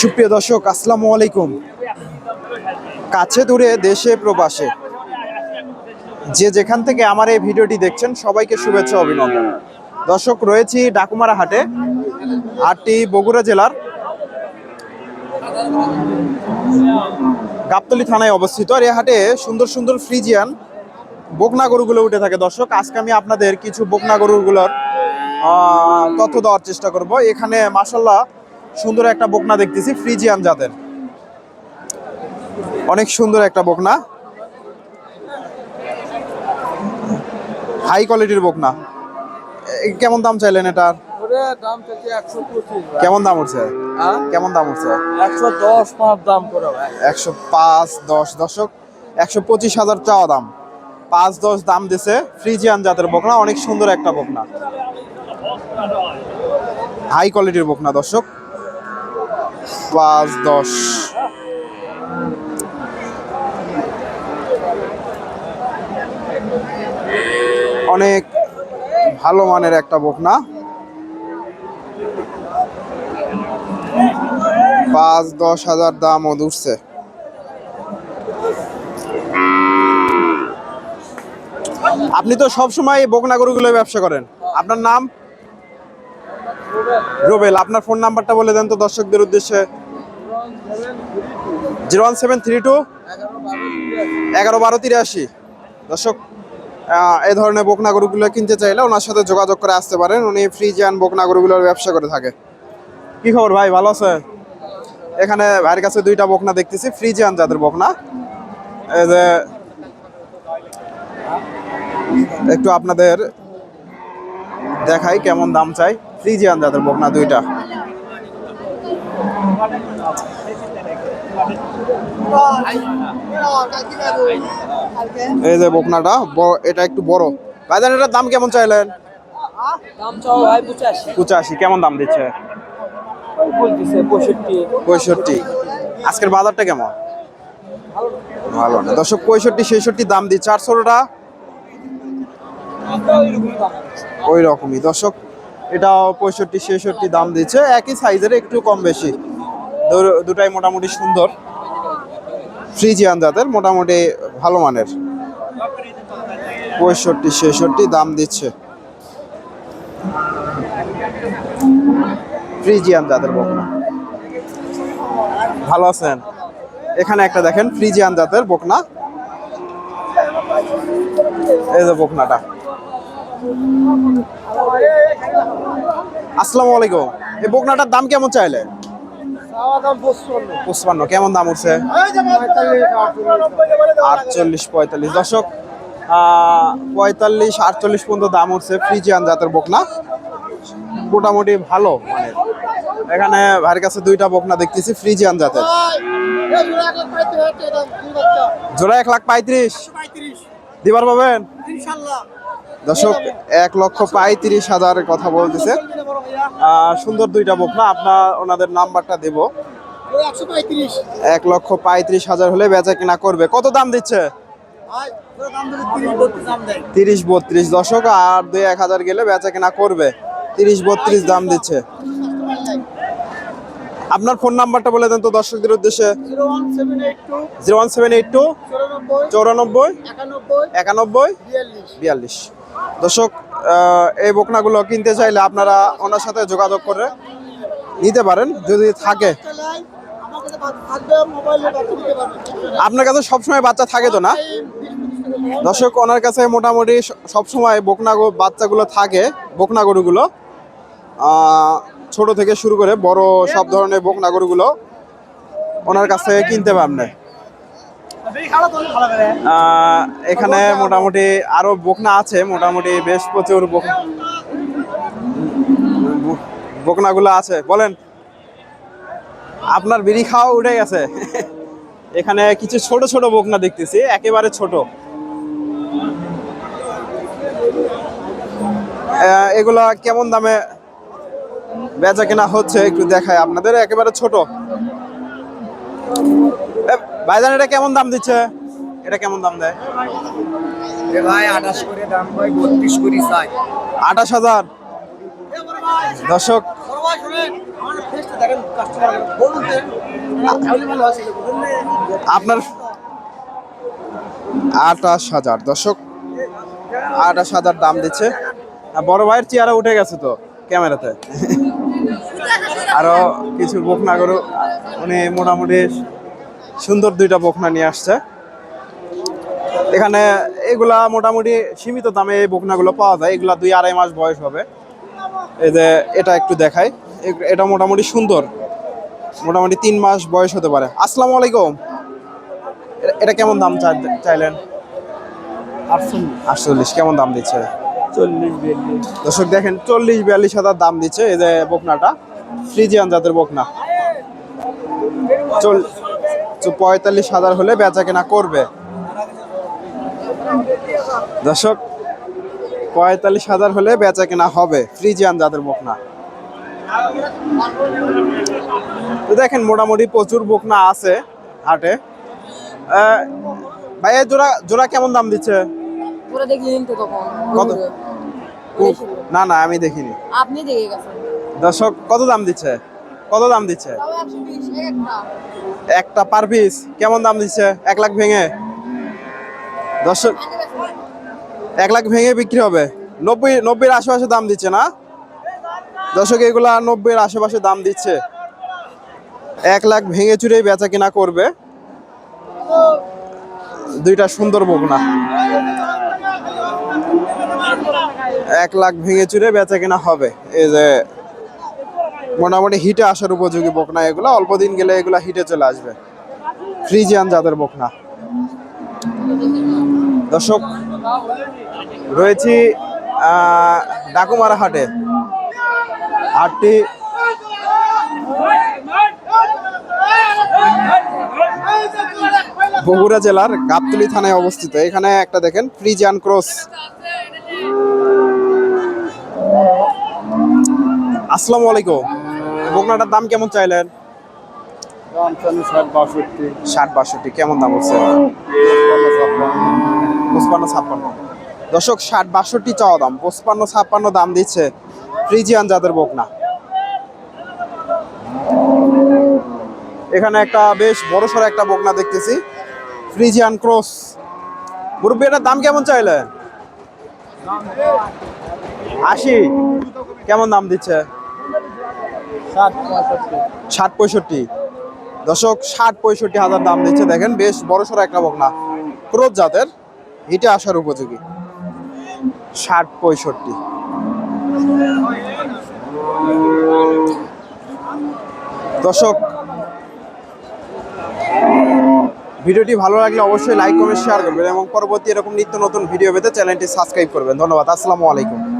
সুপ্রিয় দর্শক, আসসালামু আলাইকুম। কাছে দূরে দেশে প্রবাসে। যে যেখান থেকে আমার এই ভিডিওটি দেখছেন, সবাইকে শুভেচ্ছা অভিনন্দন। দর্শক, রয়েছি ডাকুমারা হাটে হাটটি বগুড়া জেলার। গাবতলি থানায় অবস্থিত। আর এই হাটে সুন্দর সুন্দর ফ্রিজিয়ান বকনা গরুগুলো উঠে থাকে। দর্শক, আজকে আমি আপনাদের কিছু বকনা গরুগুলোর তথ্য দেওয়ার চেষ্টা করব। এখানে মাসাল্লাহ সুন্দর একটা বকনা দেখতেছি, ফ্রিজিয়ান জাতের। অনেক সুন্দর একটা বকনা। হাই কোয়ালিটির বকনা। কেমন দাম চাইলেন এটার? ওরে দাম থেকে একশো পঁচিশ কেমন দাম উঠছে? হ্যাঁ? কেমন দাম উঠছে? একশো দশ পাঁচ দাম করে ভাই। একশো পাঁচ দশ। দশক একশো পঁচিশ হাজার চাওয়া দাম। পাঁচ দশ দাম দিছে ফ্রিজিয়ান জাতের বকনা অনেক সুন্দর একটা বকনা। হাই কোয়ালিটির বকনা দর্শক। পাঁচ দশ। অনেক ভালো মানের একটা বকনা। পাঁচ দশ হাজার দামও উঠছে আপনি তো সব সময় বকনা গরুগুলো ব্যবসা করেন। আপনার নাম? রোবেল। আপনার ফোন নাম্বারটা বলে দেন তো দর্শকদের উদ্দেশ্যে। Zero one seven three two এগারো বারো তিরাশি। দর্শক এই ধরনের বকনা গরুগুলো কিনতে চাইলে ওনার সাথে যোগাযোগ করে আসতে পারেন। উনি ফ্রিজিয়ান বকনা গরুগুলোর ব্যবসা করে থাকে। কি খবর ভাই? ভালো আছে এখানে ভাইয়ের কাছে দুইটা বকনা দেখতেছি ফ্রিজিয়ান যাদের বকনা। এই যে একটু আপনাদের দেখাই কেমন দাম চাই। ফ্রিজিয়ান যাদের বকনা দুইটা। এই যে বকনাটা এটা একটু বড়। ভাইজান এটার দাম কেমন চাইলেন? দাম চাও ভাই পঁচাশি কেমন দাম দিচ্ছে? বলতেছে? পঁয়ষট্টি। পঁয়ষট্টি। আজকের বাজারটা কেমন? ভালো না। দর্শক, পঁয়ষট্টি, ছেষট্টি দাম দিচ্ছে। ষোলোটা ওই রকমই। দর্শক, এটাও পঁয়ষট্টি, ছেষট্টি দাম দিচ্ছে। একই সাইজের, একটু কম বেশি। দুটাই মোটামুটি সুন্দর। ফ্রিজিয়ান জাতের, মোটামুটি ভালো মানের। পঁয়ষট্টি, ছেষট্টি দাম দিচ্ছে। ফ্রিজিয়ান জাতের বকনা। ভালো আছেন? এখানে একটা দেখেন ফ্রিজিয়ান জাতের বকনা। এই যে বকনাটা। আসসালামু আলাইকুম। এই বকনাটার দাম কেমন চাইলে? পঁচপান্ন। কেমন দাম উঠছে? আটচল্লিশ পঁয়তাল্লিশ। দশক পঁয়তাল্লিশ আটচল্লিশ পর্যন্ত দাম উঠছে ফ্রিজিয়ান জাতের বকনা। মোটামুটি ভালো মানে এখানে ভাইয়ের কাছে দুইটা বকনা দেখতেছি, ফ্রিজিয়ান জাতের। জোড়া এক লাখ পঁয়ত্রিশ। দিবার পাবেন? দর্শক, এক লক্ষ পঁয়ত্রিশ হাজার কথা বলতেছে। সুন্দর দুইটা বকনা, আপনার ওনাদের নাম্বারটা দেব। এক লক্ষ পঁয়ত্রিশ হাজার হলে বেচা কিনা করবে। কত দাম দিচ্ছে? তিরিশ বত্রিশ। দশক আর দুই এক হাজার গেলে বেচা কিনা করবে। তিরিশ, বত্রিশ দাম দিচ্ছে। আপনার ফোন নাম্বারটা বলে দেন তো দর্শকদের উদ্দেশ্যে। Zero one seven eight two, চৌরানব্বই, একানব্বই, বিয়াল্লিশ। দর্শক এই বকনাগুলো কিনতে চাইলে আপনারা ওনার সাথে যোগাযোগ করে নিতে পারেন। যদি থাকে, আপনার কাছে সবসময় বাচ্চা থাকে তো না? দর্শক, ওনার কাছে মোটামুটি সবসময় বকনা গো- বাচ্চাগুলো থাকে বকনা গরুগুলো ছোট থেকে শুরু করে বড় সব ধরনের বকনা গরুগুলো ওনার কাছ থেকে কিনতে আহ, এখানে মোটামুটি আরও বকনা আছে মোটামুটি বেশ প্রচুর বক- বকনাগুলো আছে। বলেন আপনার বিড়ি খাওয়া উঠে গেছে। এখানে কিছু ছোট ছোট বকনা দেখতেছি একেবারে ছোট। এগুলা কেমন দামে বেচা কেনা হচ্ছে একটু দেখায় আপনাদের একেবারে ছোট। ভাইজান এটা কেমন দাম দিচ্ছে? এটা কেমন দাম দেয়? ভাই আঠাশ করে দাম ভাই বত্রিশ করে চাই। আঠাশ হাজার। দর্শক আপনার আঠাশ হাজার। দর্শক আঠাশ হাজার দাম দিচ্ছে। বড় ভাইয়ের চেয়ারা উঠে গেছে তো ক্যামেরাতে। আরও কিছু বকনা গরু উনি মোটামুটি সুন্দর দুইটা বকনা নিয়ে আসছে। এখানে এগুলা মোটামুটি সীমিত দামে এই বকনাগুলো পাওয়া যায় এগুলা দুই আড়াই মাস বয়স হবে। এই যে এটা একটু দেখাই এটা মোটামুটি সুন্দর মোটামুটি তিন মাস বয়স হতে পারে। আসসালামু আলাইকুম। এটা- কেমন দাম চাইলেন? আটচল্লিশ কেমন দাম দিচ্ছে? চল্লিশ বিয়াল্লিশ। দর্শক দেখেন চল্লিশ বিয়াল্লিশ হাজার দাম দিচ্ছে এই যে বকনাটা। ফ্রিজিয়ান জাতের বকনা চল পঁয়তাল্লিশ হাজার হলে বেচা কেনা করবে। দর্শক পঁয়তাল্লিশ হাজার হলে বেচা কেনা হবে ফ্রিজিয়ান জাতের বকনা তো দেখেন মোটামুটি প্রচুর বকনা আছে হাটে। ভাই জোড়া জোড়া কেমন দাম দিচ্ছে? পুরো দেখলেন তো কত? না না আমি দেখিনি। আপনি দেখে গেছেন। দর্শক, কত দাম দিচ্ছে? কত দাম দিচ্ছে? একটা পার পিস কেমন দাম দিচ্ছে? এক লাখ ভেঙে। দর্শক, এক লাখ ভেঙে বিক্রি হবে। নব্বই, নব্বইয়ের আশেপাশে দাম দিচ্ছে না? দর্শক, এগুলা নব্বইয়ের আশেপাশে দাম দিচ্ছে। এক লাখ ভেঙে চুরে বেচা কিনা করবে। দুইটা সুন্দর বকনা। এক লাখ ভেঙে চুরে বেচা কিনা হবে। এই যে মোটামুটি হিটে আসার উপযোগী বকনা এগুলো। অল্প দিন গেলে এগুলা হিটে চলে আসবে। ফ্রিজিয়ান জাতের বকনা। দর্শক, রয়েছি ডাকুমারা হাটে। হাটটি বগুড়া জেলার গাবতলি থানায় অবস্থিত। এখানে একটা দেখেন, ফ্রিজিয়ান ক্রস। আসসালামু আলাইকুম। বকনাটার দাম কেমন চাইলেন? ষাট বাষট্টি। কেমন দাম হচ্ছে? পঁচপান্ন ছাপ্পান্ন। দর্শক ষাট বাষট্টি চাওয়া দাম। পঁচপান্ন ছাপ্পান্ন দাম দিচ্ছে ফ্রিজিয়ান জাতের বকনা। এখানে একটা বেশ বড় সড়ো একটা বকনা দেখতেছি। Friesian cross. মুরব্বী এটার দাম কেমন চাইলে আশি। কেমন দাম দিচ্ছে? ষাট পঁয়ষট্টি। ষাট দর্শক, ষাট পঁয়ষট্টি হাজার দাম দিচ্ছে। দেখেন, বেশ বড় সড়ো একটা বকনা। ক্রোধ জাতের হিটে আসার উপযোগী। ষাট পঁয়ষট্টি। দর্শক, ভিডিওটি ভালো লাগলে অবশ্যই লাইক, কমেন্ট, শেয়ার করবেন এবং পরবর্তী এরকম নিত্য নতুন ভিডিও পেতে চ্যানেলটি সাবস্ক্রাইব করবেন। ধন্যবাদ। আসসালামু আলাইকুম।